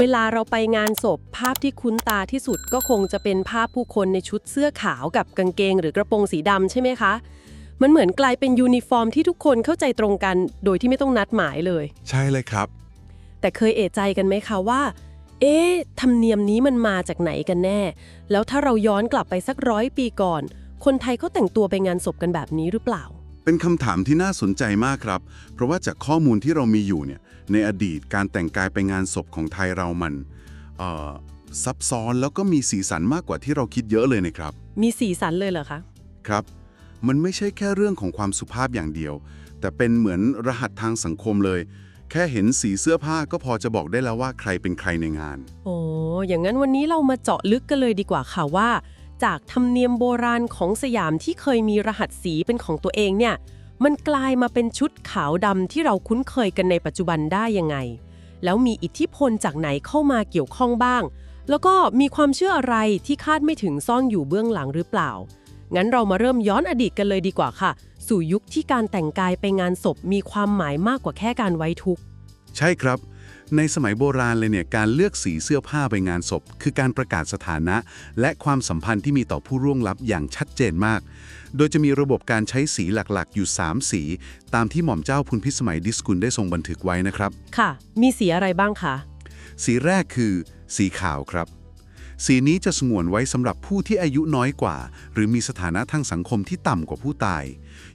เวลาเราไปงานศพภาพที่คุ้นตาที่สุดก็คงจะเป็นภาพผู้คนในชุดเสื้อขาวกับกางเกง หรือกระโปรงสีดำใช่ไหมคะ มันเหมือนกลายเป็นยูนิฟอร์มที่ทุกคนเข้าใจตรงกัน โดยที่ไม่ต้องนัดหมายเลย ใช่เลยครับ แต่เคยเอะใจกันไหมคะว่า เอ๊ะธรรมเนียมนี้มันมาจากไหนกันแน่ แล้วถ้าเราย้อนกลับไปสักร้อยปีก่อน คนไทยเขาแต่งตัวไปงานศพกันแบบนี้หรือเปล่า เป็นคำถามที่น่าสนใจมากครับ เพราะว่าจากข้อมูลที่เรามีอยู่เนี่ยในอดีตการแต่งกายไปงานศพของไทยเรามันเอ่อซับซ้อนแล้วก็มีสีสันมากกว่าที่เราคิดเยอะเลยนะครับ มีสีสันเลยเหรอคะครับ มันไม่ใช่แค่เรื่องของความสุภาพอย่างเดียว แต่เป็นเหมือนรหัสทางสังคมเลย แค่เห็นสีเสื้อผ้าก็พอจะบอกได้แล้วว่าใครเป็นใครในงาน โอ้อย่างนั้นวันนี้เรามาเจาะลึกกันเลยดีกว่าค่ะว่า จากธรรมเนียมโบราณของสยามที่เคยมีรหัสสีเป็นของตัวเองเนี่ย มันกลายมาเป็นชุดขาวดำที่เราคุ้นเคยกันในปัจจุบันได้ยังไง แล้วมีอิทธิพลจากไหนเข้ามาเกี่ยวข้องบ้าง แล้วก็มีความเชื่ออะไรที่คาดไม่ถึงซ่อนอยู่เบื้องหลังหรือเปล่า งั้นเรามาเริ่มย้อนอดีตกันเลยดีกว่าค่ะ สู่ยุคที่การแต่งกายไปงานศพมีความหมายมากกว่าแค่การไว้ทุกข์ ใช่ครับ ในสมัยโบราณเลยเนี่ยการเลือกสีเสื้อผ้าไปงานศพ คือการประกาศสถานะ และความสัมพันธ์ที่มีต่อผู้ร่วงลับอย่างชัดเจนมาก โดยจะมีระบบการใช้สีหลักๆ อยู่ 3 สี ตามที่หม่อมเจ้าพุนพิสมัยดิสกุลได้ทรงบันทึกไว้นะครับ ค่ะ มีสีอะไรบ้างคะ สีแรกคือ สีขาวครับ สีนี้จะสงวนไว้สำหรับผู้ที่อายุน้อยกว่า หรือมีสถานะทางสังคมที่ต่ำกว่าผู้ตาย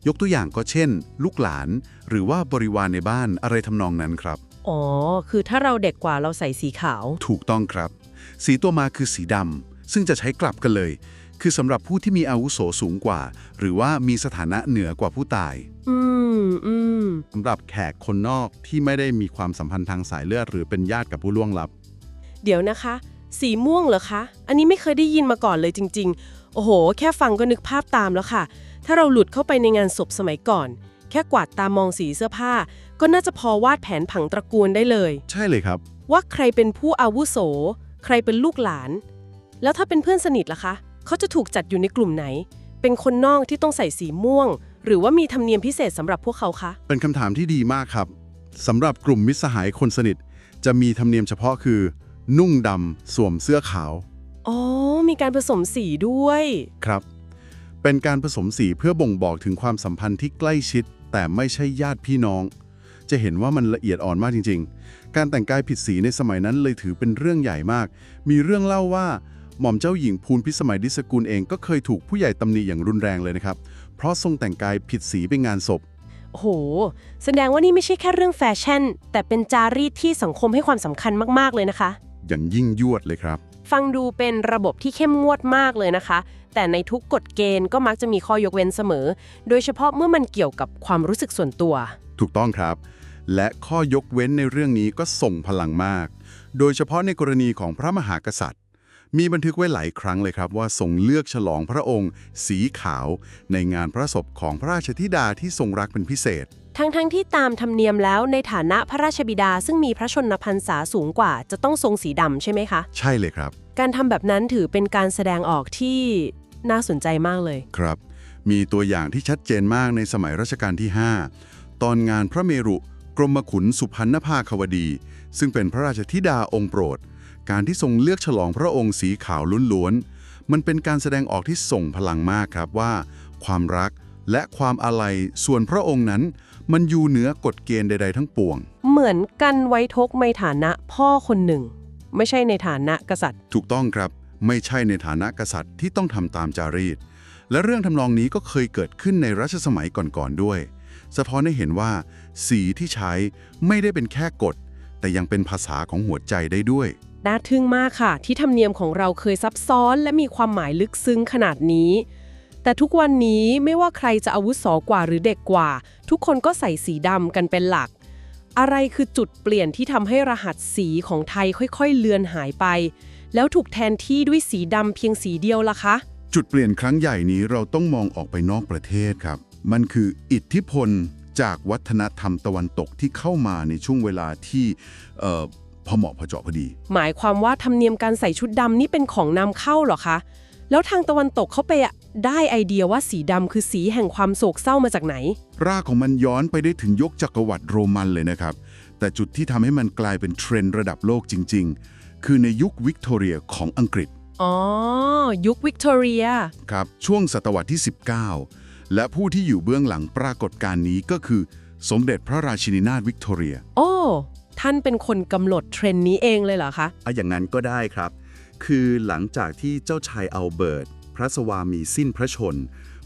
ยกตัวอย่างก็เช่น ลูกหลาน หรือว่าบริวารในบ้านอะไรทำนองนั้นครับ อ๋อ คือถ้าเราเด็กกว่าเราใส่สีขาว ถูกต้องครับ สีตัวมาคือสีดำซึ่งจะใช้กลับกันเลย คือสำหรับผู้ที่มีอาวุโสสูงกว่า หรือว่ามีสถานะเหนือกว่าผู้ตาย อืมอืมสำหรับแขกคนนอกที่ไม่ได้มีความสัมพันธ์ทางสายเลือด หรือเป็นญาติกับผู้ล่วงลับ เดี๋ยวนะคะ สีม่วงเหรอคะ อันนี้ไม่เคยได้ยินมาก่อนเลยจริง ๆ โอ้โห แค่ฟังก็นึกภาพตามแล้วค่ะ ถ้าเราหลุดเข้าไปในงานศพสมัยก่อน แค่กวาดตามองสีเสื้อผ้า ก็น่าจะพอวาดแผนผังตระกูลได้เลย ใช่เลยครับ ว่าใครเป็นผู้อาวุโส ใครเป็นลูกหลาน แล้วถ้าเป็นเพื่อนสนิทล่ะคะ เขาจะถูกจัดอยู่ในกลุ่มไหน เป็นคนนอกที่ต้องใส่สีม่วง หรือว่ามีธรรมเนียมพิเศษสำหรับพวกเขาคะเป็นคำถามที่ดีมากครับสำหรับกลุ่มมิตรสหายคนสนิท จะมีธรรมเนียมเฉพาะคือ นุ่งดำสวมเสื้อขาว อ๋อ มีการผสมสีด้วย ครับ เป็นการผสมสีเพื่อบ่งบอกถึงความสัมพันธ์ที่ใกล้ชิด แต่ไม่ใช่ญาติพี่น้อง จะเห็นว่ามันละเอียดอ่อนมากจริง ๆ การแต่งกายผิดสีในสมัยนั้นเลยถือเป็นเรื่องใหญ่มาก มีเรื่องเล่าว่าหม่อมเจ้าหญิงภูลพิสมัยดิสกุลเองก็เคยถูกผู้ใหญ่ตำหนิอย่างรุนแรงเลยนะครับ เพราะทรงแต่งกายผิดสีไปงานศพโอ้โห แสดงว่านี่ไม่ใช่แค่เรื่องแฟชั่น แต่เป็นจารีตที่สังคมให้ความสำคัญมากๆเลยนะคะ อย่างยิ่งยวดเลยครับ ฟังดูเป็นระบบที่เข้มงวดมากเลยนะคะ แต่ในทุกกฎเกณฑ์ก็มักจะมีข้อยกเว้นเสมอ โดยเฉพาะเมื่อมันเกี่ยวกับความรู้สึกส่วนตัว ถูกต้องครับ และข้อยกเว้นในเรื่องนี้ก็ส่งพลังมาก โดยเฉพาะในกรณีของพระมหากษัตริย์ มีบันทึกไว้หลายครั้งเลยครับว่าทรงเลือกฉลองพระองค์ สีขาว ในงานพระศพของพระราชธิดาที่ทรงรักเป็นพิเศษ ทั้งๆทที่ตามธรรมเนียมแล้วในฐานะพระราชบิดาซึ่งมีพระชนพรรษาสูงกว่า จะต้องทรงสีดำใช่ไหมคะ ใช่เลยครับ การทำแบบนั้นถือเป็นการแสดงออกที่น่าสนใจมากเลย ครับ มีตัวอย่างที่ชัดเจนมากในสมัยรัชกาลที่ 5 ตอนงานพระเมรุ กรมขุนสุพรรณภาควดี ซึ่งเป็นพระราชธิดาองค์โปรด การที่ทรงเลือกฉลองพระองค์สีขาวล้วนๆ มันเป็นการแสดงออกที่ส่งพลังมากครับว่า ความรักและความอาลัยส่วนพระองค์นั้น มันอยู่เหนือกฎเกณฑ์ใด ๆ ทั้งปวง เหมือนกันไว้ทกในฐานะพ่อคนหนึ่ง ไม่ใช่ในฐานะกษัตริย์ ถูกต้องครับไม่ใช่ในฐานะกษัตริย์ที่ต้องทำตามจารีต และเรื่องทำนองนี้ก็เคยเกิดขึ้นในรัชสมัยก่อนๆด้วย สะท้อนให้เห็นว่า สีที่ใช้ไม่ได้เป็นแค่กฎ แต่ยังเป็นภาษาของหัวใจได้ด้วย น่าทึ่งมากค่ะ ที่ธรรมเนียมของเราเคยซับซ้อนและมีความหมายลึกซึ้งขนาดนี้ แต่ทุกวันนี้ไม่ว่าใครจะอาวุโสกว่าหรือเด็กกว่า ทุกคนก็ใส่สีดำกันเป็นหลัก อะไรคือจุดเปลี่ยนที่ทำให้รหัสสีของไทยค่อย ๆ เลือนหายไป แล้วถูกแทนที่ด้วยสีดำเพียงสีเดียวล่ะคะ จุดเปลี่ยนครั้งใหญ่นี้เราต้องมองออกไปนอกประเทศครับ มันคืออิทธิพลจากวัฒนธรรมตะวันตกที่เข้ามาในช่วงเวลาที่เอ่อพอเหมาะพอเจาะพอดี หมายความว่าธรรมเนียมการใส่ชุดดำนี่เป็นของนำเข้าเหรอคะ แล้วทางตะวันตกเขาไปอะได้ไอเดียว่าสีดำคือสีแห่งความโศกเศร้ามาจากไหน รากของมันย้อนไปได้ถึงยกจักรวรรดิโรมันเลยนะครับ แต่จุดที่ทำให้มันกลายเป็นเทรนด์ระดับโลกจริง ๆ คือในยุควิกตอเรียของอังกฤษ อ๋อ ยุควิกตอเรีย ครับ ช่วงศตวรรษที่ 19 และผู้ที่อยู่เบื้องหลังปรากฏการณ์นี้ก็คือ สมเด็จพระราชินีนาถวิกตอเรีย โอ้ ท่านเป็นคนกำหนดเทรนด์นี้เองเลยเหรอคะ อะอย่างนั้นก็ได้ครับ คือหลังจากที่เจ้าชายอัลเบิร์ต พระสวามีสิ้นพระชน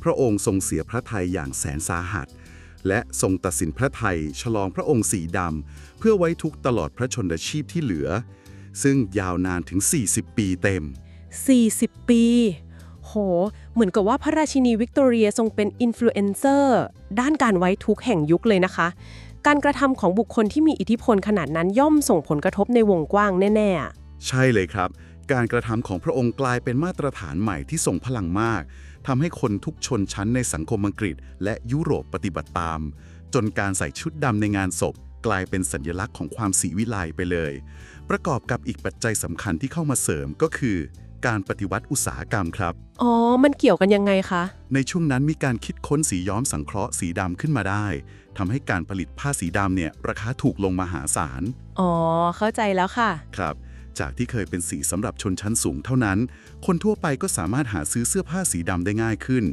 พระองค์ทรงเสียพระทัยอย่างแสนสาหัส และทรงตัดสินพระทัยฉลองพระองค์สีดำเพื่อไว้ทุกข์ตลอดพระชนชีพที่เหลือ ซึ่งยาวนานถึง 40 ปีเต็ม 40 ปี โห เหมือนกับว่าพระราชินีวิกตอเรียทรงเป็นอินฟลูเอนเซอร์ด้านการไว้ทุกแห่งยุคเลยนะคะ การกระทำของบุคคลที่มีอิทธิพลขนาดนั้นย่อมส่งผลกระทบในวงกว้างแน่ๆ ใช่เลยครับ การกระทำของพระองค์กลายเป็นมาตรฐานใหม่ที่ทรงพลังมากทำให้คนทุกชนชั้นในสังคมอังกฤษ และยุโรปปฏิบัติตาม จนการใส่ชุดดำในงานศพกลายเป็นสัญลักษณ์ของความสีวิไลไปเลย ประกอบกับอีกปัจจัยสำคัญที่เข้ามาเสริมก็คือ การปฏิวัติอุตสาหกรรมครับๆอ๋อ มันเกี่ยวกันยังไงคะ ในช่วงนั้นมีการคิดค้นสีย้อมสังเคราะห์สีดำขึ้นมาได้ทำให้การผลิตผ้าสีดำเนี่ยราคาถูกลงมหาศาล อ๋อ เข้าใจแล้วค่ะ ครับ จากที่เคยเป็นสีสำหรับชนชั้นสูงเท่านั้น คนทั่วไปก็สามารถหาซื้อเสื้อผ้าสีดำได้ง่ายขึ้น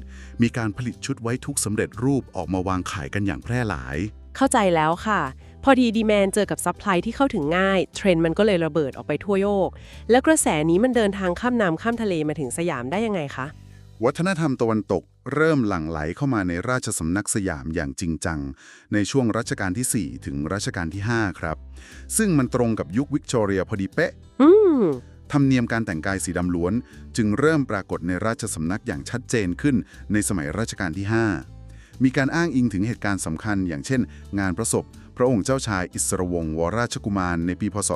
มีการผลิตชุดไว้ทุกสำเร็จรูปออกมาวางขายกันอย่างแพร่หลาย เข้าใจแล้วค่ะ พอดีดีแมนเจอกับซัพพลายที่เข้าถึงง่าย เทรนด์มันก็เลยระเบิดออกไปทั่วโลกแล้วกระแสนี้มันเดินทางข้ามน้ำข้ามทะเลมาถึงสยามได้ยังไงคะ วัฒนธรรมตะวันตกเริ่มหลั่งไหลเข้ามาในราชสำนักสยามอย่างจริงจัง ในช่วงรัชกาลที่ 4 ถึงรัชกาลที่ 5 ครับ ซึ่งมันตรงกับยุควิกตอเรียพอดีเป๊ะอืมธรรมเนียมการแต่งกายสีดำล้วน จึงเริ่มปรากฏในราชสำนักอย่างชัดเจนขึ้นในสมัยรัชกาลที่ 5 มีการอ้างอิงถึงเหตุการณ์สำคัญ อย่างเช่น งานประสบ พระองค์เจ้าชายอิสรวงศ์วราชกุมารในปีพศ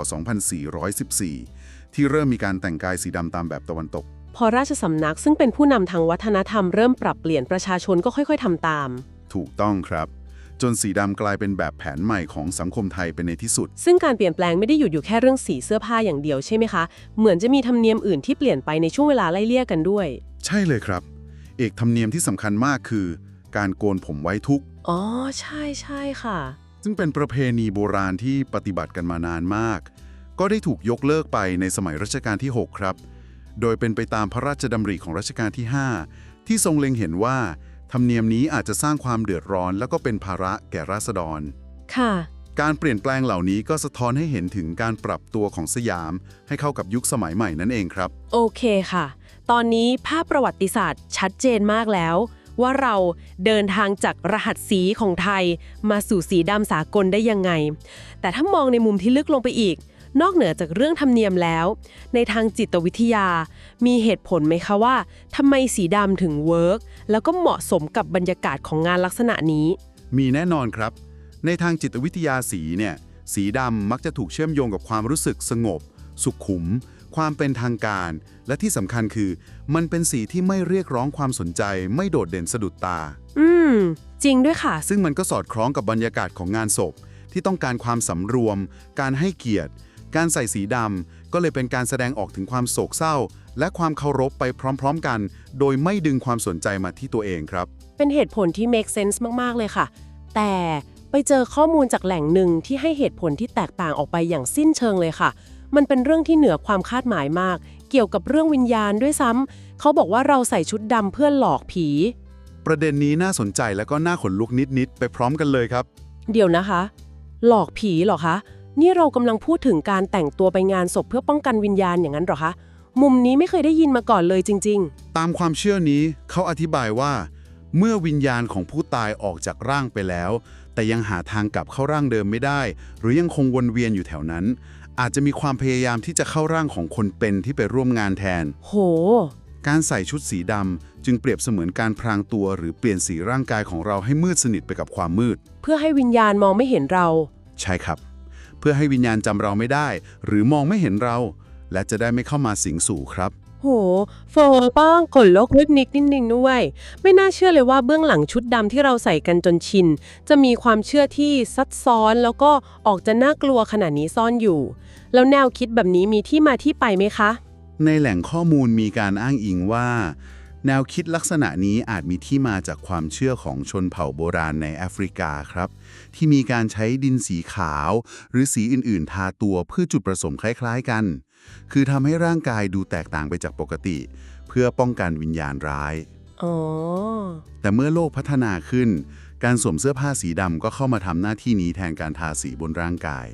2414 ที่เริ่มมีการแต่งกายสีดำตามแบบตะวันตก พอราชสำนักซึ่งเป็นผู้นำทางวัฒนธรรมเริ่มปรับเปลี่ยนประชาชนก็ค่อย ๆทำตาม ถูกต้องครับ จนสีดำกลายเป็นแบบแผนใหม่ของสังคมไทยเป็นในที่สุด ซึ่งการเปลี่ยนแปลงไม่ได้หยุดอยู่แค่เรื่องสีเสื้อผ้าอย่างเดียวใช่ไหมคะ เหมือนจะมีธรรมเนียมอื่นที่เปลี่ยนไปในช่วงเวลาไล่เลี่ยกันด้วย ใช่เลยครับ เอกธรรมเนียมที่สำคัญมากคือ การโกนผมไว้ทุกข์ อ๋อ ใช่ใช่ค่ะ ซึ่งเป็นประเพณีโบราณที่ปฏิบัติกันมานานมาก ก็ได้ถูกยกเลิกไปในสมัยรัชกาลที่ 6 ครับ โดยเป็นไปตามพระราชดำริของรัชกาลที่ 5 ที่ทรงเล็งเห็นว่าธรรมเนียมนี้อาจจะสร้างความเดือดร้อน แล้วก็เป็นภาระแก่ราษฎร ค่ะ การเปลี่ยนแปลงเหล่านี้ก็สะท้อนให้เห็นถึงการปรับตัวของสยาม ให้เข้ากับยุคสมัยใหม่นั่นเองครับ โอเคค่ะ ตอนนี้ภาพประวัติศาสตร์ชัดเจนมากแล้ว ว่าเราเดินทางจากรหัสสีของไทย มาสู่สีดำสากลได้ยังไง แต่ถ้ามองในมุมที่ลึกลงไปอีก นอกเหนือจากเรื่องธรรมเนียมแล้ว ในทางจิตวิทยา มีเหตุผลไหมคะว่าทำไมสีดำถึงเวิร์กแล้วก็เหมาะสมกับบรรยากาศของงานลักษณะนี้ มีแน่นอนครับ ในทางจิตวิทยาสีเนี่ยสีดำมักจะถูกเชื่อมโยงกับความรู้สึกสงบ สุขุม ความเป็นทางการ และที่สำคัญคือ มันเป็นสีที่ไม่เรียกร้องความสนใจ ไม่โดดเด่นสะดุดตา อืม จริงด้วยค่ะ ซึ่งมันก็สอดคล้องกับบรรยากาศของงานศพ ที่ต้องการความสำรวม การให้เกียรติ การใส่สีดำก็เลยเป็นการแสดงออกถึงความโศกเศร้า และความเคารพไปพร้อม ๆ กัน โดยไม่ดึงความสนใจมาที่ตัวเองครับ เป็นเหตุผลที่ make sense มากๆเลยค่ะ แต่ไปเจอข้อมูลจากแหล่งหนึ่งที่ให้เหตุผลที่แตกต่างออกไปอย่างสิ้นเชิงเลยค่ะ มันเป็นเรื่องที่เหนือความคาดหมายมาก เกี่ยวกับเรื่องวิญญาณด้วยซ้ำเขาบอกว่าเราใส่ชุดดำเพื่อหลอกผี ประเด็นนี้น่าสนใจและก็น่าขนลุกนิดๆไปพร้อมกันเลยครับ เดี๋ยวนะคะ หลอกผีเหรอคะ นี่เรากำลังพูดถึงการแต่งตัวไปงานศพเพื่อป้องกันวิญญาณอย่างนั้นเหรอคะ มุมนี้ไม่เคยได้ยินมาก่อนเลยจริงตามความเชื่อนี้เขาอธิบายว่า เมื่อวิญญาณของผู้ตายออกจากร่างไปแล้ว แต่ยังหาทางกลับเข้าร่างเดิมไม่ได้ หรือยังคงวนเวียนอยู่แถวนั้น อาจจะมีความพยายามที่จะเข้าร่างของคนเป็นที่ไปร่วมงานแทนๆโห การใส่ชุดสีดำจึงเปรียบเสมือนการพรางตัวหรือเปลี่ยนสีร่างกายของเราให้มืดสนิทไปกับความมืด เพื่อให้วิญญาณมองไม่เห็นเรา ใช่ครับ เพื่อให้วิญญาณจำเราไม่ได้ หรือมองไม่เห็นเรา และจะได้ไม่เข้ามาสิงสู่ครับ โหโฟป้างขนลุกนิดนิดนิดนึงด้วย ไม่น่าเชื่อเลยว่าเบื้องหลังชุดดำที่เราใส่กันจนชิน จะมีความเชื่อที่ซับซ้อนแล้วก็ออกจะน่ากลัวขนาดนี้ซ่อนอยู่ แล้วแนวคิดแบบนี้มีที่มาที่ไปไหมคะ ในแหล่งข้อมูลมีการอ้างอิงว่า แนวคิดลักษณะนี้อาจมีที่มาจากความเชื่อของชนเผ่าโบราณในแอฟริกาครับ ที่มีการใช้ดินสีขาว หรือสีอื่นๆ ทาตัวเพื่อจุดประสงค์คล้ายๆกัน คือทำให้ร่างกายดูแตกต่างไปจากปกติ เพื่อป้องกันวิญญาณร้ายอ๋อแต่เมื่อโลกพัฒนาขึ้น การสวมเสื้อผ้าสีดำก็เข้ามาทำหน้าที่นี้แทนการทาสีบนร่างกาย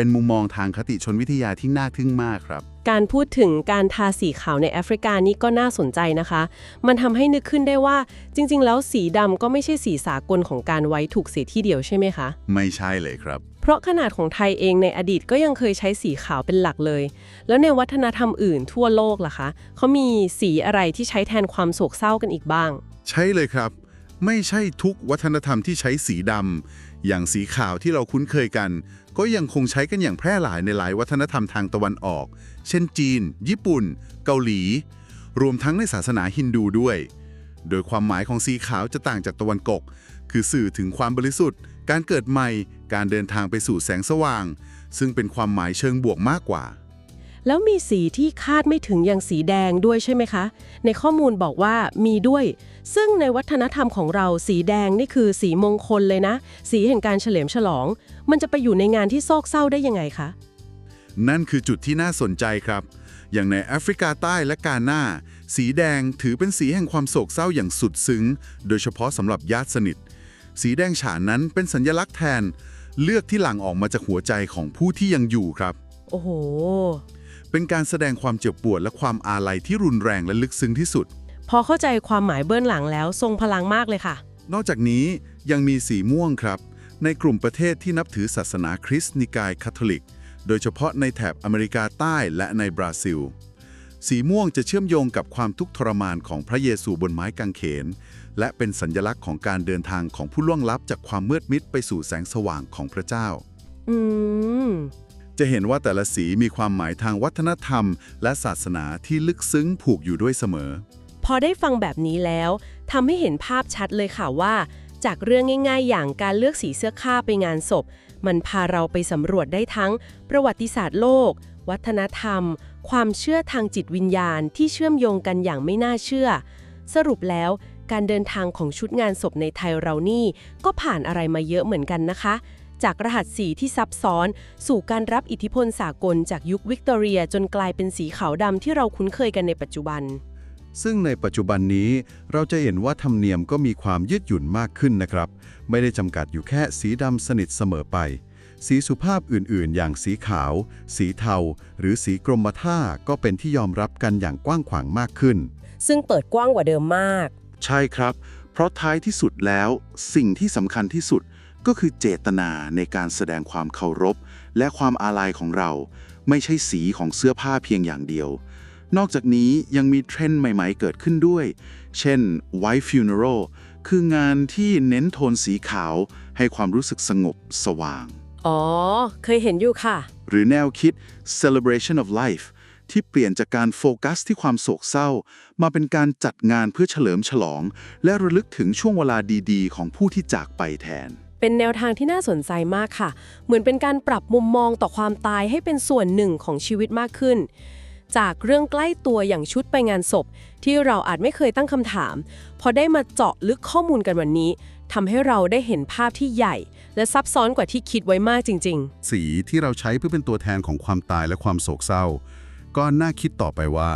เป็นมุมมองทางคติชนวิทยาที่น่าทึ่งมากครับ การพูดถึงการทาสีขาวในแอฟริกานี่ก็น่าสนใจนะคะ มันทำให้นึกขึ้นได้ว่าจริง ๆ แล้วสีดำก็ไม่ใช่สีสากลของการไว้ถูกเสียที่เดียวใช่ไหมคะ ไม่ใช่เลยครับ เพราะขนาดของไทยเองในอดีตก็ยังเคยใช้สีขาวเป็นหลักเลย แล้วในวัฒนธรรมอื่นทั่วโลกล่ะคะเขามีสีอะไรที่ใช้แทนความโศกเศร้ากันอีกบ้าง ใช่เลยครับ ไม่ใช่ทุกวัฒนธรรมที่ใช้สีดำอย่างสีขาวที่เราคุ้นเคยกัน ก็ยังคงใช้กันอย่างแพร่หลายในหลายวัฒนธรรมทางตะวันออก เช่นจีน ญี่ปุ่น เกาหลี รวมทั้งในศาสนาฮินดูด้วย โดยความหมายของสีขาวจะต่างจากตะวันตกคือสื่อถึงความบริสุทธิ์ การเกิดใหม่ การเดินทางไปสู่แสงสว่าง ซึ่งเป็นความหมายเชิงบวกมากกว่า แล้วมีสีที่คาดไม่ถึงอย่างสีแดงด้วยใช่ไหมคะ ในข้อมูลบอกว่ามีด้วย ซึ่งในวัฒนธรรมของเราสีแดงนี่คือสีมงคลเลยนะ สีแห่งการเฉลิมฉลอง มันจะไปอยู่ในงานที่โศกเศร้าได้ยังไงคะ นั่นคือจุดที่น่าสนใจครับ อย่างในแอฟริกาใต้และกาหน้า สีแดงถือเป็นสีแห่งความโศกเศร้าอย่างสุดซึ้ง โดยเฉพาะสำหรับญาติสนิท สีแดงฉานนั้นเป็นสัญลักษณ์แทน เลือกที่หลั่งออกมาจากหัวใจของผู้ที่ยังอยู่ครับ โอ้โห เป็นการแสดงความเจ็บปวดและความอาลัยที่รุนแรงและลึกซึ้งที่สุด พอเข้าใจความหมายเบื้องหลังแล้วทรงพลังมากเลยค่ะ นอกจากนี้ยังมีสีม่วงครับ ในกลุ่มประเทศที่นับถือศาสนาคริสต์นิกายคาทอลิก โดยเฉพาะในแถบอเมริกาใต้และในบราซิล สีม่วงจะเชื่อมโยงกับความทุกข์ทรมานของพระเยซูบนไม้กางเขน และเป็นสัญญลักษณ์ของการเดินทางของผู้ล่วงลับจากความมืดมิดไปสู่แสงสว่างของพระเจ้า อืม จะเห็นว่าแต่ละสีมีความหมายทางวัฒนธรรม และศาสนาที่ลึกซึ้งผูกอยู่ด้วยเสมอ พอได้ฟังแบบนี้แล้วทำให้เห็นภาพชัดเลยค่ะว่า จากเรื่องง่าย ๆ อย่างการเลือกสีเสื้อผ้าไปงานศพ มันพาเราไปสำรวจได้ทั้ง ประวัติศาสตร์โลก วัฒนธรรม ความเชื่อทางจิตวิญญาณที่เชื่อมโยงกันอย่างไม่น่าเชื่อ สรุปแล้วการเดินทางของชุดงานศพในไทยเรานี่ ก็ผ่านอะไรมาเยอะเหมือนกันนะคะ จากรหัสสีที่ซับซ้อน สู่การรับอิทธิพลสากลจากยุควิกตอเรียจนกลายเป็นสีขาวดำที่เราคุ้นเคยกันในปัจจุบัน ซึ่งในปัจจุบันนี้เราจะเห็นว่าธรรมเนียมก็มีความยืดหยุ่นมากขึ้นนะครับ ไม่ได้จำกัดอยู่แค่สีดำสนิทเสมอไป สีสุภาพอื่นๆ อย่างสีขาว สีเทา หรือสีกรมท่าก็เป็นที่ยอมรับกันอย่างกว้างขวางมากขึ้น ซึ่งเปิดกว้างกว่าเดิมมาก ใช่ครับ เพราะท้ายที่สุดแล้ว สิ่งที่สำคัญที่สุด ก็คือเจตนาในการแสดงความเคารพ และความอาลัยของเรา ไม่ใช่สีของเสื้อผ้าเพียงอย่างเดียว นอกจากนี้ยังมีเทรนด์ใหม่ ๆ เกิดขึ้นด้วย เช่น white funeral คืองานที่เน้นโทนสีขาว ให้ความรู้สึกสงบสว่าง อ๋อ เคยเห็นอยู่ค่ะ หรือแนวคิด celebration of life ที่เปลี่ยนจากการโฟกัสที่ความโศกเศร้า มาเป็นการจัดงานเพื่อเฉลิมฉลอง และระลึกถึงช่วงเวลาดีๆ ของผู้ที่จากไปแทน เป็นแนวทางที่น่าสนใจมากค่ะ เหมือนเป็นการปรับมุมมองต่อความตายให้เป็นส่วนหนึ่งของชีวิตมากขึ้น จากเรื่องใกล้ตัวอย่างชุดไปงานศพ ที่เราอาจไม่เคยตั้งคำถาม พอได้มาเจาะลึกข้อมูลกันวันนี้ทำให้เราได้เห็นภาพที่ใหญ่ และซับซ้อนกว่าที่คิดไว้มากจริง ๆ สีที่เราใช้เพื่อเป็นตัวแทนของความตายและความโศกเศร้า ก็น่าคิดต่อไปว่า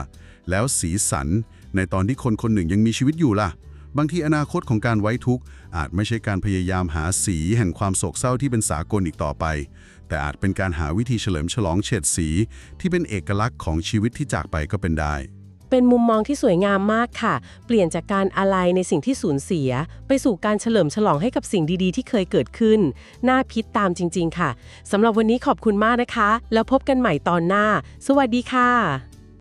แล้วสีสันในตอนที่คนคนหนึ่งยังมีชีวิตอยู่ล่ะ บางทีอนาคตของการไว้ทุกข์อาจไม่ใช่การพยายามหาสีแห่งความโศกเศร้าที่เป็นสากลอีกต่อไป แต่อาจเป็นการหาวิธีเฉลิมฉลองเฉดสี ที่เป็นเอกลักษณ์ของชีวิตที่จากไปก็เป็นได้ เป็นมุมมองที่สวยงามมากค่ะ เปลี่ยนจากการอะไรในสิ่งที่สูญเสีย ไปสู่การเฉลิมฉลองให้กับสิ่งดีๆ ที่เคยเกิดขึ้น น่าพิษตามจริง ๆ ค่ะสำหรับวันนี้ขอบคุณมากนะคะ แล้วพบกันใหม่ตอนหน้า สวัสดีค่ะ